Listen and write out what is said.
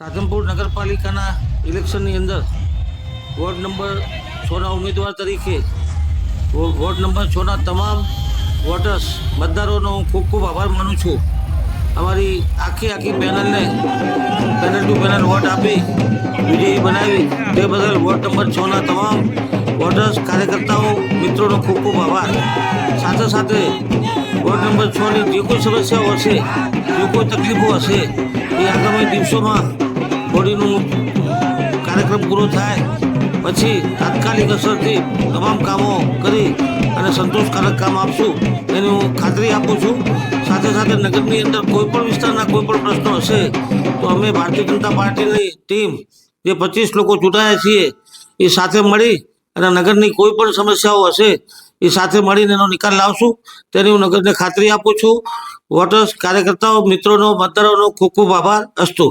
રાધનપુર નગરપાલિકાના ઇલેક્શનની અંદર ward number છના ઉમેદવાર તરીકે વોર્ડ નંબર છના તમામ વોટર્સ મતદારોનો હું ખૂબ ખૂબ આભાર માનું છું. અમારી આખી આખી પેનલને પેનલ ટુ પેનલ વોટ આપી વિજયી બનાવી તે બદલ વોર્ડ નંબર છના તમામ વોટર્સ, કાર્યકર્તાઓ, મિત્રોનો ખૂબ ખૂબ આભાર. સાથે સાથે વોર્ડ નંબર છની જે કોઈ સમસ્યાઓ હશે, જે કોઈ તકલીફો હશે, એ આગામી દિવસોમાં બોડીનું કાર્યક્રમ પૂરો થાય, પછી તાત્કાલિક અસરથી તમામ કામો કરી અને સંતોષકારક કામ આપશું એની હું ખાતરી આપું છું. સાથે સાથે નગરની અંદર કોઈ પણ વિસ્તારના કોઈ પણ પ્રશ્નો હશે, તો અમે ભારતીય જનતા પાર્ટીની ટીમ, જે પચીસ લોકો ચૂંટાયા છીએ, એ સાથે મળી અને નગરની કોઈ પણ સમસ્યાઓ હશે, એ સાથે મળીને એનો નિકાલ લાવશું. તેની હું નગરને ખાતરી આપું છું. વોટર્સ કાર્યકર્તાઓ, મિત્રોનો, મતદારોનો ખૂબ ખૂબ આભાર. અસ્તુ.